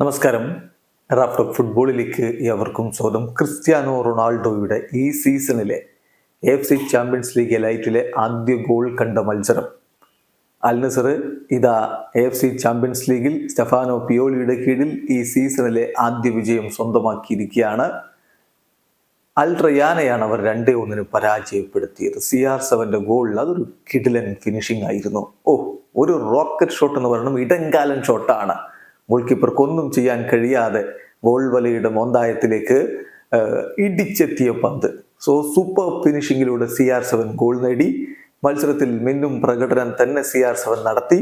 നമസ്കാരം. റാഫ്റ്റർ ഫുട്ബോളിലേക്ക് ഏവർക്കും സ്വാഗതം. ക്രിസ്ത്യാനോ റൊണാൾഡോയുടെ ഈ സീസണിലെ എഫ് സി ചാമ്പ്യൻസ് ലീഗ് എലൈറ്റിലെ ആദ്യ ഗോൾ കണ്ട മത്സരം. അൽ നസർ ഇതാ എഫ് സി ചാമ്പ്യൻസ് ലീഗിൽ സ്റ്റെഫാനോ പിയോളിയുടെ കീഴിൽ ഈ സീസണിലെ ആദ്യ വിജയം സ്വന്തമാക്കിയിരിക്കുകയാണ്. അൽ റയാനെയാണ് അവർ രണ്ടേ ഒന്നിന് പരാജയപ്പെടുത്തിയത്. സി ആർ സെവന്റെ ഗോളിൽ അതൊരു കിഡിലൻ ഫിനിഷിംഗ് ആയിരുന്നു. ഓ ഒരു റോക്കറ്റ് ഷോട്ട് എന്ന് പറയുന്നത് ഇടങ്കാലൻ ഷോട്ടാണ് ഗോൾ കീപ്പർക്ക് ഒന്നും ചെയ്യാൻ കഴിയാതെ ഗോൾ വലയുടെ മോന്തായത്തിലേക്ക് ഇടിച്ചെത്തിയ പന്ത്. സോ സൂപ്പർ ഫിനിഷിങ്ങിലൂടെ സി ആർ സെവൻ ഗോൾ നേടി. മത്സരത്തിൽ മിന്നും പ്രകടനം തന്നെ സി ആർ സെവൻ നടത്തി.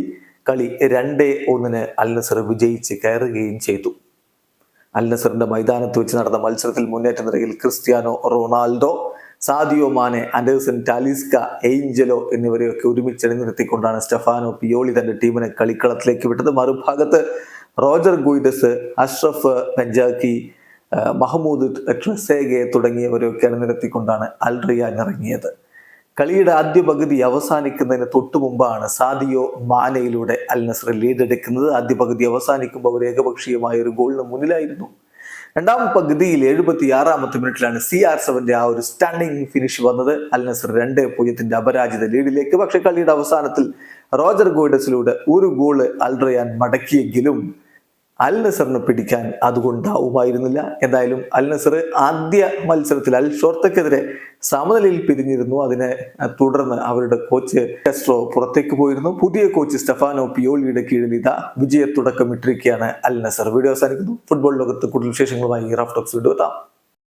കളി രണ്ടേ ഒന്നിന് അൽനസർ വിജയിച്ച് കയറുകയും ചെയ്തു. അൽനസറിന്റെ മൈതാനത്ത് വെച്ച് നടന്ന മത്സരത്തിൽ മുന്നേറ്റ നിരയിൽ Cristiano Ronaldo Sadio Mane Anderson Talisca Angelo എന്നിവരെയൊക്കെ ഒരുമിച്ച് അണിനിർത്തിക്കൊണ്ടാണ് സ്റ്റെഫാനോ പിയോളി തന്റെ ടീമിനെ കളിക്കളത്തിലേക്ക് വിട്ടത്. മറുഭാഗത്ത് Roger Guedes Ashraf Bencharki Mahmoud Trezeguet തുടങ്ങിയവരെയൊക്കെ അണിനിരത്തിക്കൊണ്ടാണ് അൽ റിയാൻ ഇറങ്ങിയത്. കളിയുടെ ആദ്യ പകുതി അവസാനിക്കുന്നതിന് തൊട്ടു മുമ്പാണ് സാദിയോ മാനയിലൂടെ അൽ നസർ ലീഡ് എടുക്കുന്നത് ആദ്യ പകുതി അവസാനിക്കുമ്പോൾ അവർ ഏകപക്ഷീയമായ ഒരു ഗോളിന് മുന്നിലായിരുന്നു. രണ്ടാം പകുതിയിൽ എഴുപത്തി ആറാമത്തെ മിനിറ്റിലാണ് സി ആർ സെവന്റെ ആ ഒരു സ്റ്റണ്ണിങ് ഫിനിഷ് വന്നത്. അൽ നസർ രണ്ട് പൂജ്യത്തിന്റെ അപരാജിത ലീഡിലേക്ക്. പക്ഷെ കളിയുടെ അവസാനത്തിൽ റോജർ ഗോയിഡസിലൂടെ ഒരു ഗോൾ അൽറയാൻ മടക്കിയെങ്കിലും അൽ നസറിനെ പിടിക്കാൻ അതുകൊണ്ടാവുമായിരുന്നില്ല എന്തായാലും അൽ നസർ ആദ്യ മത്സരത്തിൽ അൽ ഷോർത്തക്കെതിരെ സമനിലയിൽ പിരിഞ്ഞിരുന്നു. അതിനെ തുടർന്ന് അവരുടെ കോച്ച് ടെസ്ട്രോ പുറത്തേക്ക് പോയിരുന്നു. പുതിയ കോച്ച് സ്റ്റെഫാനോ പിയോളിയുടെ കീഴിൽ ഇതാ വിജയത്തുടക്കം ഇട്ടിരിക്കുകയാണ് അൽ നസർ വീഡിയോ അവസാനിക്കുന്നു. ഫുട്ബോൾ ലോകത്ത് കൂടുതൽ വിശേഷങ്ങളുമായി റഫ് ടോക്സ് വീഡിയോ എത്താം.